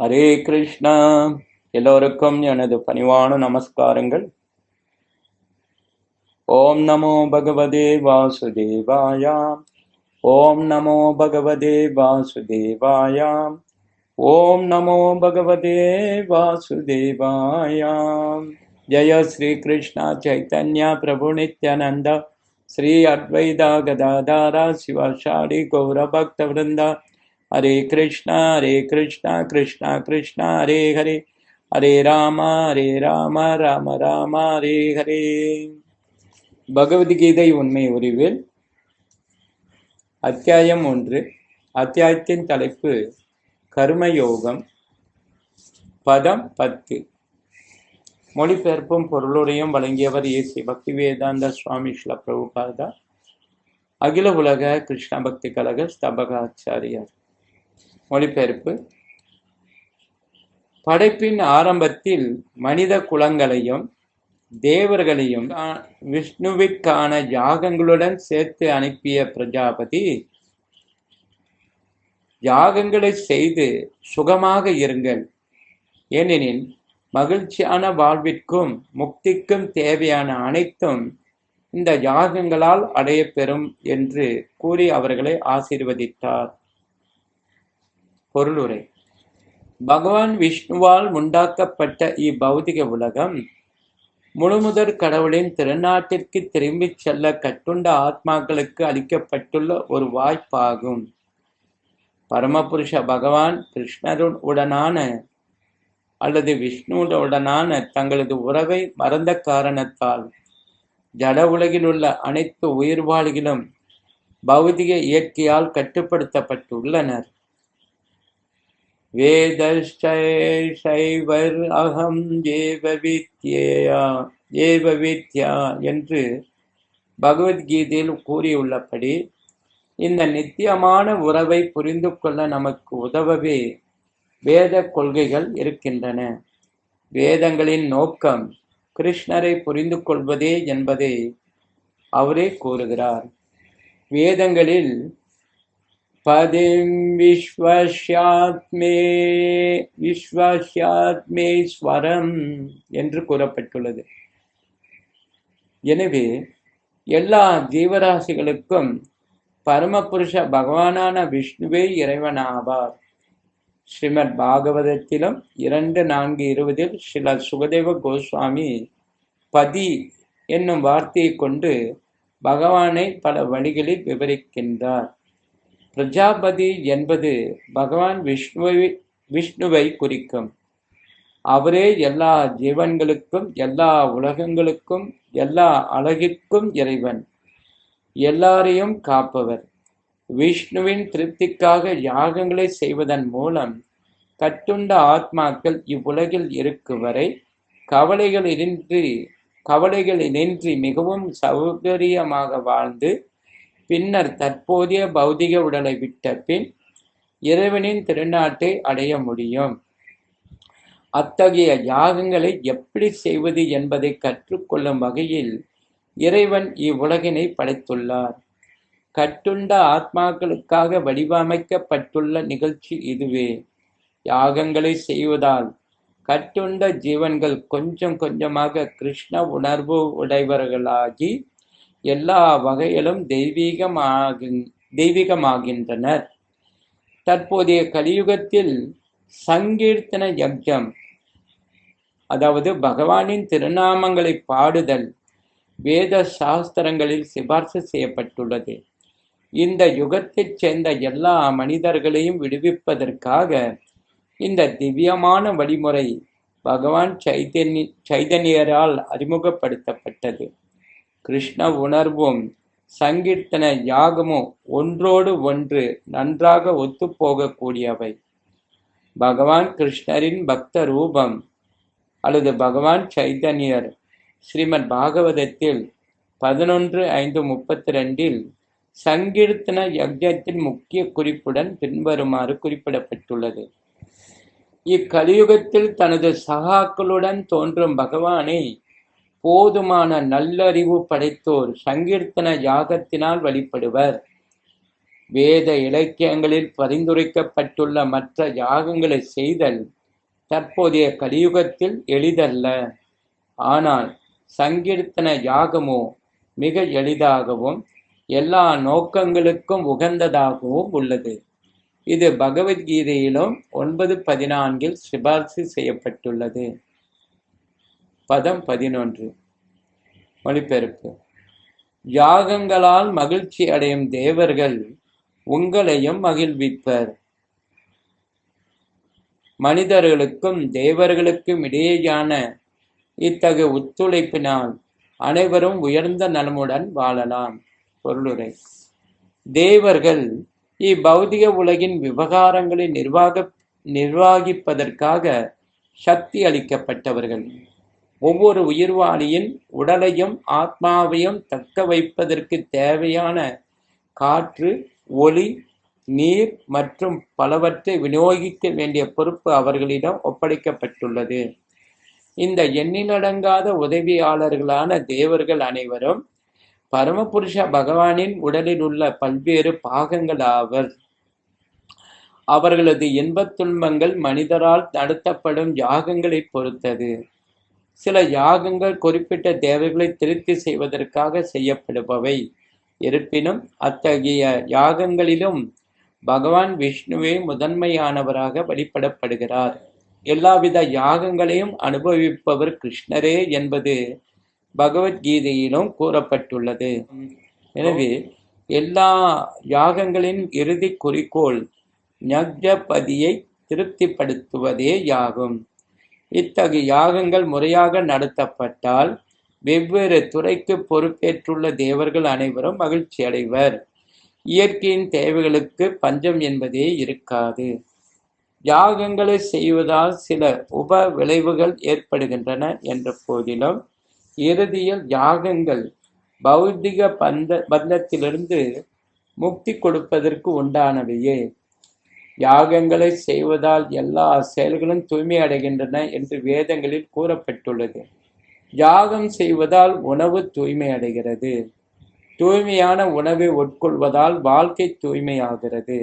ஹரே கிருஷ்ணா. எல்லோருக்கும் எனது பணிவான நமஸ்காரங்கள். ஓம் நமோ பகவதே வாசுதேவாயாம் ஓம் நமோ பகவதே வாசுதேவாயாம் ஓம் நமோ பகவதே வாசுதேவாயாம் ஜெய ஸ்ரீ கிருஷ்ணா சைத்தன்யா பிரபு நித்யானந்தா. ஸ்ரீ அத்வைதா கதாதாரா சிவாஷாடி கௌரபக்த விருந்தா ஹரே கிருஷ்ணா ஹரே கிருஷ்ணா கிருஷ்ணா கிருஷ்ணா ஹரே ஹரே ஹரே ராம ஹரே ராம ராம ராம ஹரே ஹரே பகவத்கீதை உண்மை உரிவில் அத்தியாயம் ஒன்று. அத்தியாயத்தின் தலைப்பு கர்மயோகம் பதம் பத்து. மொழிபெயர்ப்பும் பொருளுரையும் வழங்கியவர் ஏசி பக்தி வேதாந்த சுவாமி ஸ்ல பிரபுபாதா அகில உலக கிருஷ்ண பக்தி கழக ஸ்தபகாச்சாரியார். மொழிபெயர்ப்பு. படைப்பின் ஆரம்பத்தில் மனித குலங்களையும் தேவர்களையும் விஷ்ணுவிற்கான யாகங்களுடன் சேர்த்து அனுப்பிய பிரஜாபதி யாகங்களை செய்து சுகமாக இருங்கள். ஏனெனில் மகிழ்ச்சியான வாழ்விற்கும் முக்திக்கும் தேவையான அனைத்தும் இந்த யாகங்களால் அடையப்பெறும் என்று கூறி அவர்களை ஆசீர்வதித்தார். பொருளுரை. பகவான் விஷ்ணுவால் உண்டாக்கப்பட்ட இப்பௌதிக உலகம் முழுமுதற் கடவுளின் திருநாட்டிற்கு திரும்பிச் செல்ல கட்டுண்ட ஆத்மாக்களுக்கு அளிக்கப்பட்டுள்ள ஒரு வாய்ப்பாகும். பரமபுருஷ பகவான் கிருஷ்ணருடன் உடனான அல்லது விஷ்ணுவுடனான தங்களது உறவை மறந்த காரணத்தால் ஜட உலகில் உள்ள அனைத்து உயிர்வாளிகளும் பௌதிக இயற்கையால் கட்டுப்படுத்தப்பட்டுள்ளனர். வேதைவர் அகம் ஏவ வித்யா ஏவ வித்யா என்று பகவத்கீதையில் கூறியுள்ளபடி இந்த நித்தியமான உறவை புரிந்து கொள்ள நமக்கு உதவவே வேத கொள்கைகள் இருக்கின்றன. வேதங்களின் நோக்கம் கிருஷ்ணரை புரிந்து கொள்வதே என்பதை அவரே கூறுகிறார். வேதங்களில் பதிம் விஸ்வஸ்யாத்மே விஸ்வஷாத்மே ஸ்வரம் என்று கூறப்பட்டுள்ளது. எனவே எல்லா ஜீவராசிகளுக்கும் பரமபுருஷ பகவானான விஷ்ணுவே இறைவனாவார். ஸ்ரீமத் பாகவதத்திலும் இரண்டு நான்கு இருபதில் சில சுகதேவ கோஸ்வாமி பதி என்னும் வார்த்தையை கொண்டு பகவானை பல வழிகளில் விவரிக்கின்றார். பிரஜாபதி என்பது பகவான் விஷ்ணுவை விஷ்ணுவை குறிக்கும். அவரே எல்லா ஜீவன்களுக்கும் எல்லா உலகங்களுக்கும் எல்லா அழகிற்கும் இறைவன். எல்லாரையும் காப்பவர். விஷ்ணுவின் திருப்திக்காக யாகங்களை செய்வதன் மூலம் கட்டுண்ட ஆத்மாக்கள் இவ்வுலகில் இருக்கும் வரை கவலைகளின்றி கவலைகளின்றி மிகவும் சௌகரியமாக வாழ்ந்து பின்னர் தற்போதைய பௌதிக உடலை விட்ட பின் இறைவனின் திருநாட்டை அடைய முடியும். அத்தகைய யாகங்களை எப்படி செய்வது என்பதை கற்றுக்கொள்ளும் வகையில் இறைவன் இவ்வுலகினை படைத்துள்ளார். கட்டுண்ட ஆத்மாக்களுக்காக வடிவமைக்கப்பட்டுள்ள நிகழ்ச்சி இதுவே. யாகங்களை செய்வதால் கட்டுண்ட ஜீவன்கள் கொஞ்சம் கொஞ்சமாக கிருஷ்ண உணர்வு உடையவர்களாகி எல்லா வகையிலும் தெய்வீகமாக தெய்வீகமாகின்றனர். தற்போதைய கலியுகத்தில் சங்கீர்த்தன யஜ்யம் அதாவது பகவானின் திருநாமங்களை பாடுதல் வேத சாஸ்திரங்களில் சிபார்சு செய்யப்பட்டுள்ளது. இந்த யுகத்தைச் சேர்ந்த எல்லா மனிதர்களையும் விடுவிப்பதற்காக இந்த திவ்யமான வழிமுறை பகவான் சைதன்ய சைதன்யரால் அறிமுகப்படுத்தப்பட்டது. கிருஷ்ண உணர்வும் சங்கீர்த்தன யாகமும் ஒன்றோடு ஒன்று நன்றாக ஒத்துப்போகக்கூடியவை. பகவான் கிருஷ்ணரின் பக்த ரூபம் அல்லது பகவான் சைதன்யர் ஸ்ரீமத் பாகவதத்தில் பதினொன்று ஐந்து முப்பத்தி ரெண்டில் சங்கீர்த்தன யஜ்யத்தின் முக்கிய குறிப்புடன் பின்வருமாறு குறிப்பிடப்பட்டுள்ளது. இக்கலியுகத்தில் தனது சகாக்களுடன் தோன்றும் பகவானை போதுமான நல்லறிவு படைத்தோர் சங்கீர்த்தன யாகத்தினால் வழிபடுவர். வேத இலக்கியங்களில் பரிந்துரைக்கப்பட்டுள்ள மற்ற யாகங்களை செய்தல் தற்போதைய கலியுகத்தில் எளிதல்ல. ஆனால் சங்கீர்த்தன யாகமோ மிக எளிதாகவும் எல்லா நோக்கங்களுக்கும் உகந்ததாகவும் உள்ளது. இது பகவத்கீதையிலும் ஒன்பது பதினான்கில் சிபார்சு செய்யப்பட்டுள்ளது. பதம் பதினொன்று. மொழிபெயர்ப்பு யாகங்களால் மகிழ்ச்சி அடையும் தேவர்கள் உங்களையும் மகிழ்விப்பர். மனிதர்களுக்கும் தேவர்களுக்கும் இடையேயான இத்தகைய ஒத்துழைப்பினால் அனைவரும் உயர்ந்த நலமுடன் வாழலாம். பொருளுரை. தேவர்கள் இப்பௌதிக உலகின் விவகாரங்களை நிர்வாக நிர்வாகிப்பதற்காக சக்தி அளிக்கப்பட்டவர்கள். ஒவ்வொரு உயிர்வாளியின் உடலையும் ஆத்மாவையும் தக்க வைப்பதற்கு தேவையான காற்று ஒளி நீர் மற்றும் பலவற்றை விநியோகிக்க வேண்டிய பொறுப்பு அவர்களிடம் ஒப்படைக்கப்பட்டுள்ளது. இந்த எண்ணிலடங்காத உதவியாளர்களான தேவர்கள் அனைவரும் பரமபுருஷ பகவானின் உடலில் உள்ள பல்வேறு பாகங்கள் ஆவர். அவர்களது இன்பத் துன்பங்கள் மனிதரால் நடத்தப்படும் யாகங்களை பொறுத்தது. சில யாகங்கள் குறிப்பிட்ட தேவைகளை திருப்தி செய்வதற்காக செய்யப்படுபவை. இருப்பினும் அத்தகைய யாகங்களிலும் பகவான் விஷ்ணுவே முதன்மையானவராக வழிபடப்படுகிறார். எல்லாவித யாகங்களையும் அனுபவிப்பவர் கிருஷ்ணரே என்பது பகவத்கீதையிலும் கூறப்பட்டுள்ளது. எனவே எல்லா யாகங்களின் இறுதி குறிக்கோள் நக்ஜபதியை திருப்திப்படுத்துவதே யாகும். இத்தகைய யாகங்கள் முறையாக நடத்தப்பட்டால் வெவ்வேறு துறைக்கு பொறுப்பேற்றுள்ள தேவர்கள் அனைவரும் மகிழ்ச்சி அடைவர். இயற்கையின் தேவைகளுக்கு பஞ்சம் என்பதே இருக்காது. யாகங்களை செய்வதால் சில உப விளைவுகள் ஏற்படுகின்றன என்ற போதிலும் இறுதியில் யாகங்கள் பௌத்திக பந்த பந்தத்திலிருந்து முக்தி கொடுப்பதற்கு உண்டானவையே. யாகங்களை செய்வதால் எல்லா செயல்களும் தூய்மை அடைகின்றன என்று வேதங்களில் கூறப்பட்டுள்ளது. யாகம் செய்வதால் உணவு தூய்மை அடைகிறது. தூய்மையான உணவை உட்கொள்வதால் வாழ்க்கை தூய்மையாகிறது.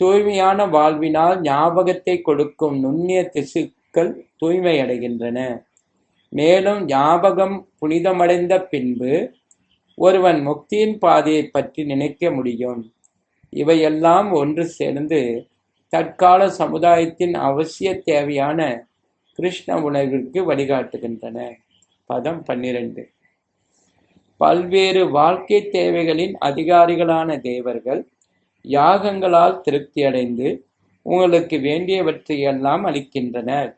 தூய்மையான வாழ்வினால் ஞாபகத்தை கொடுக்கும் நுண்ணிய திசுக்கள் தூய்மை அடைகின்றன. மேலும் ஞாபகம் புனிதமடைந்த பின்பு ஒருவன் முக்தியின் பாதையை பற்றி நினைக்க முடியும். இவையெல்லாம் ஒன்று சேர்ந்து தற்கால சமுதாயத்தின் அவசிய தேவையான கிருஷ்ண உணர்விற்கு வழிகாட்டுகின்றன. பதம் பன்னிரண்டு. பல்வேறு வாழ்க்கை தேவைகளின் அதிகாரிகளான தேவர்கள் யாகங்களால் திருப்தியடைந்து உங்களுக்கு வேண்டியவற்றையெல்லாம் அளிக்கின்றனர்.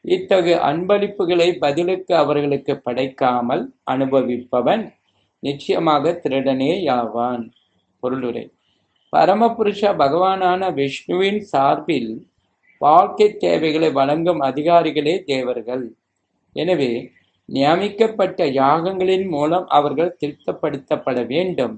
இத்தகு அன்பளிப்புகளை பதிலுக்கு அவர்களுக்கு படைக்காமல் அனுபவிப்பவன் நிச்சயமாக திருடனே யாவான் பொருளுரை. பரமபுருஷ பகவானான விஷ்ணுவின் சார்பில் வாழ்க்கை தேவைகளை வழங்கும் அதிகாரிகளே தேவர்கள். எனவே நியமிக்கப்பட்ட யாகங்களின் மூலம் அவர்கள் திருப்தப்படுத்தப்பட வேண்டும்.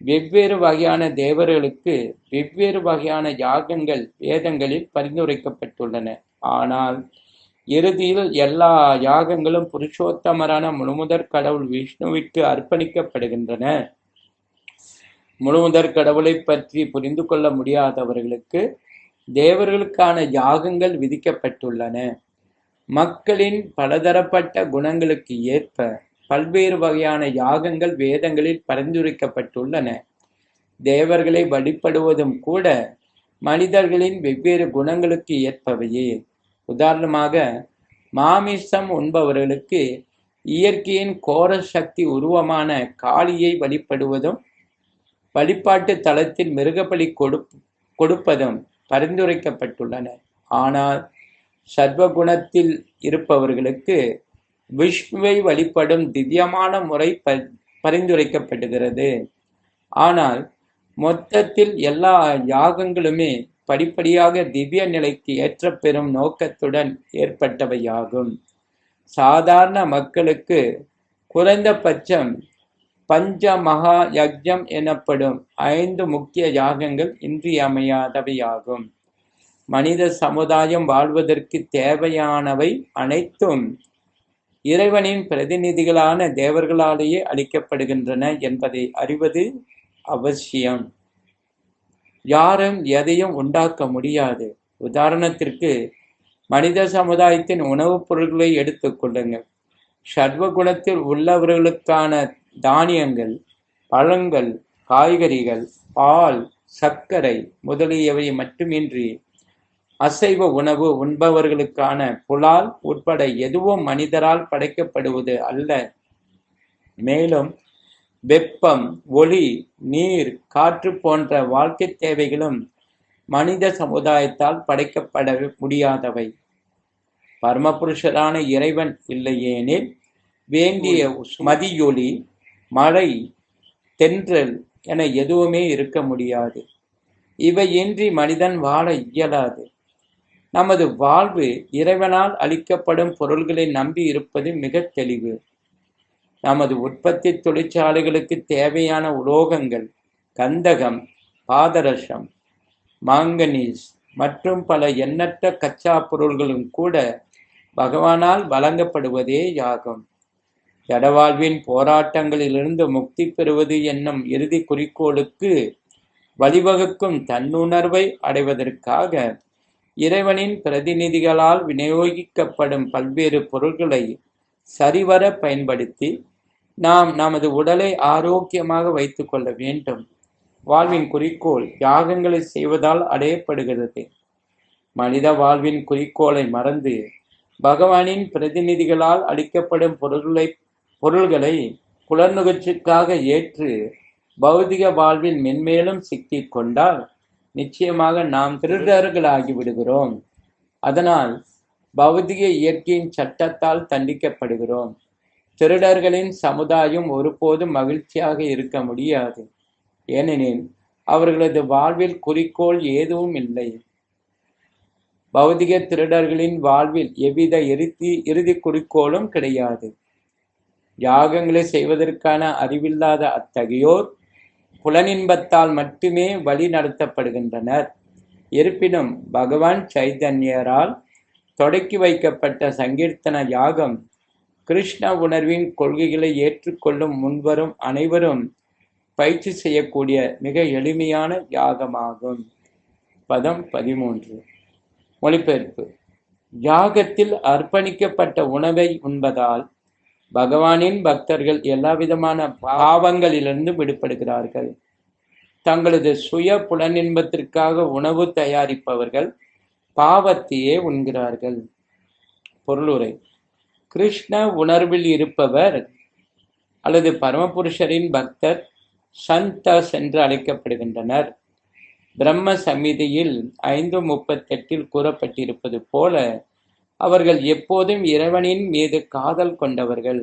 வெவ்வேறு வகையான தேவர்களுக்கு வெவ்வேறு வகையான யாகங்கள் வேதங்களில் பரிந்துரைக்கப்பட்டுள்ளன. ஆனால் இறுதியில் எல்லா யாகங்களும் புருஷோத்தமரான முழுமுதற் கடவுள் விஷ்ணுவிற்கு அர்ப்பணிக்கப்படுகின்றன. முழுமுதற் கடவுளை பற்றி புரிந்து கொள்ள முடியாதவர்களுக்கு தேவர்களுக்கான யாகங்கள் விதிக்கப்பட்டுள்ளன. மக்களின் பலதரப்பட்ட குணங்களுக்கு ஏற்ப பல்வேறு வகையான யாகங்கள் வேதங்களில் பரிந்துரைக்கப்பட்டுள்ளன. தேவர்களை வழிபடுவதும் கூட மனிதர்களின் வெவ்வேறு குணங்களுக்கு ஏற்பவையே. உதாரணமாக மாமிசம் உண்பவர்களுக்கு இயற்கையின் கோர சக்தி உருவமான காளியை வழிபடுவதும் வழிபாட்டு தளத்தில் மிருகபலி கொடு கொடுப்பதும் பரிந்துரைக்கப்பட்டுள்ளன. ஆனால் சர்வகுணத்தில் இருப்பவர்களுக்கு விஷ்ணுவை வழிபடும் திவ்யமான முறை ப பரிந்துரைக்கப்படுகிறது. ஆனால் மொத்தத்தில் எல்லா யாகங்களுமே படிப்படியாக திவ்ய நிலைக்கு ஏற்ற பெறும் நோக்கத்துடன் ஏற்பட்டவையாகும். சாதாரண மக்களுக்கு குறைந்தபட்சம் பஞ்ச மகா யஜ்யம் எனப்படும் ஐந்து முக்கிய யாகங்கள் இன்றியமையாதவையாகும். மனித சமுதாயம் வாழ்வதற்கு தேவையானவை அனைத்தும் இறைவனின் பிரதிநிதிகளான தேவர்களாலேயே அளிக்கப்படுகின்றன என்பதை அறிவது அவசியம். யாரும் எதையும் உண்டாக்க முடியாது. உதாரணத்திற்கு மனித சமுதாயத்தின் உணவுப் பொருட்களை எடுத்துக் கொள்ளுங்கள். சர்வகுணத்தில் உள்ளவர்களுக்கான தானியங்கள் பழங்கள் காய்கறிகள் பால் சர்க்கரை முதலியவை மட்டுமின்றி அசைவ உணவு உண்பவர்களுக்கான புலால் உட்பட எதுவும் மனிதரால் படைக்கப்படுவது அல்ல. மேலும் வெப்பம் ஒளி நீர் காற்று போன்ற வாழ்க்கை தேவைகளும் மனித சமுதாயத்தால் படைக்கப்பட முடியாதவை. பரமபுருஷரான இறைவன் இல்லையேனில் வேண்டிய மதியொலி மழை தென்றல் என எதுவுமே இருக்க முடியாது. இவையின்றி மனிதன் வாழ இயலாது. நமது வாழ்வு இறைவனால் அளிக்கப்படும் பொருள்களை நம்பி இருப்பது மிக தெளிவு. நமது உற்பத்தி தொழிற்சாலைகளுக்கு தேவையான உலோகங்கள் கந்தகம் பாதரசம் மாங்கனீஸ் மற்றும் பல எண்ணற்ற கச்சா பொருள்களும் கூட பகவானால் வழங்கப்படுவதே யாகும். ஜடவாழ்வின் போராட்டங்களிலிருந்து முக்தி பெறுவது என்னும் இறுதி குறிக்கோளுக்கு வழிவகுக்கும் தன்னுணர்வை அடைவதற்காக இறைவனின் பிரதிநிதிகளால் விநியோகிக்கப்படும் பல்வேறு பொருள்களை சரிவர பயன்படுத்தி நாம் நமது உடலை ஆரோக்கியமாக வைத்துக் கொள்ள வேண்டும். வாழ்வின் குறிக்கோள் யாகங்களை செய்வதால் அடையப்படுகிறது. மனித வாழ்வின் குறிக்கோளை மறந்து பகவானின் பிரதிநிதிகளால் அளிக்கப்படும் பொருள்களை பொருள்களை புலர்நுகர்ச்சிக்காக ஏற்று பௌதிக வாழ்வில் மென்மேலும் சிக்கிக் கொண்டால் நிச்சயமாக நாம் திருடர்களாகி விடுகிறோம். அதனால் பௌதிக இயற்கையின் சட்டத்தால் தண்டிக்கப்படுகிறோம். திருடர்களின் சமுதாயம் ஒருபோதும் மகிழ்ச்சியாக இருக்க முடியாது. ஏனெனில் அவர்களது வாழ்வில் குறிக்கோள் எதுவும் இல்லை. பௌதிக திருடர்களின் வாழ்வில் எவ்வித இறுதி இறுதி குறிக்கோளும் கிடையாது. யாகங்களை செய்வதற்கான அறிவில்லாத அத்தகையோர் புலனின்பத்தால் மட்டுமே வழி நடத்தப்படுகின்றனர். இருப்பினும் பகவான் சைதன்யரால் தொடக்கி வைக்கப்பட்ட சங்கீர்த்தன யாகம் கிருஷ்ண உணர்வின் கொள்கைகளை ஏற்றுக்கொள்ளும் முன்வரும் அனைவரும் பயிற்சி செய்யக்கூடிய மிக எளிமையான யாகமாகும். பதம் பதிமூன்று. மொழிபெயர்ப்பு. யாகத்தில் அர்ப்பணிக்கப்பட்ட உணவை உண்பதால் பகவானின் பக்தர்கள் எல்லாவிதமான பாவங்களிலிருந்து விடுபடுகிறார்கள். தங்களது சுய புலனின்பத்திற்காக உணவு தயாரிப்பவர்கள் பாவத்தையே உண்கிறார்கள். பொருளுரை. கிருஷ்ண உணர்வில் இருப்பவர் அல்லது பரமபுருஷரின் பக்தர் சந்தஸ் என்று அழைக்கப்படுகின்றனர். பிரம்ம சமிதியில் ஐந்து முப்பத்தெட்டில் கூறப்பட்டிருப்பது போல அவர்கள் எப்போதும் இறைவனின் மீது காதல் கொண்டவர்கள்.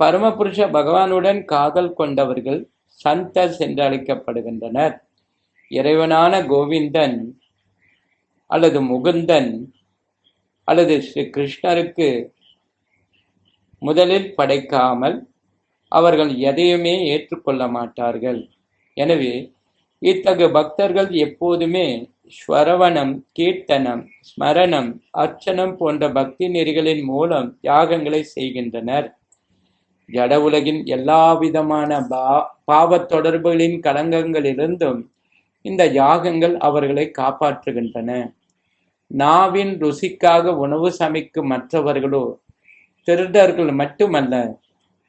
பரமபுருஷ பகவானுடன் காதல் கொண்டவர்கள் சந்தஸ் என்று அழைக்கப்படுகின்றனர் இறைவனான கோவிந்தன் அல்லது முகுந்தன் அல்லது ஸ்ரீ கிருஷ்ணருக்கு முதலில் படைக்காமல் அவர்கள் எதையுமே ஏற்றுக்கொள்ள மாட்டார்கள். எனவே இத்தகு பக்தர்கள் எப்போதுமே ஸ்வரவணம் கீர்த்தனம் ஸ்மரணம் அர்ச்சனம் போன்ற பக்தி நெறிகளின் மூலம் யாகங்களை செய்கின்றனர். ஜட உலகின் எல்லா விதமான பா பாவத் தொடர்புகளின் களங்கங்களிலிருந்தும் இந்த யாகங்கள் அவர்களை காப்பாற்றுகின்றன. நாவின் ருசிக்காக உணவு சமைக்கும் மற்றவர்களோ திருடர்கள் மட்டுமல்ல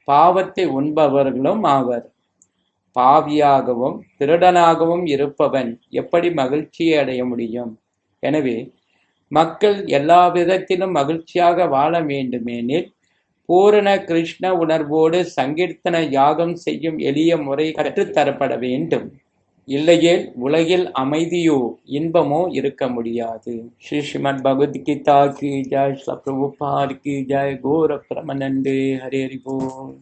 பாவத்தை உண்பவர்களும் ஆவர். பாவியாகவும் திருடனாகவும் இருப்பவன் எப்படி மகிழ்ச்சியை அடைய முடியும்? எனவே மக்கள் எல்லா விதத்திலும் மகிழ்ச்சியாக வாழ வேண்டுமெனில் பூரண கிருஷ்ண உணர்வோடு சங்கீர்த்தன யாகம் செய்யும் எளிய முறை கற்றுத்தரப்பட வேண்டும். இல்லையேல் உலகில் அமைதியோ இன்பமோ இருக்க முடியாது. ஸ்ரீ ஸ்ரீமத் பகவத்கீதா கி ஜாய் பிரபுபார் கி ஜாய் கோர பிரமனந்தே ஹரே ஹரி போல்.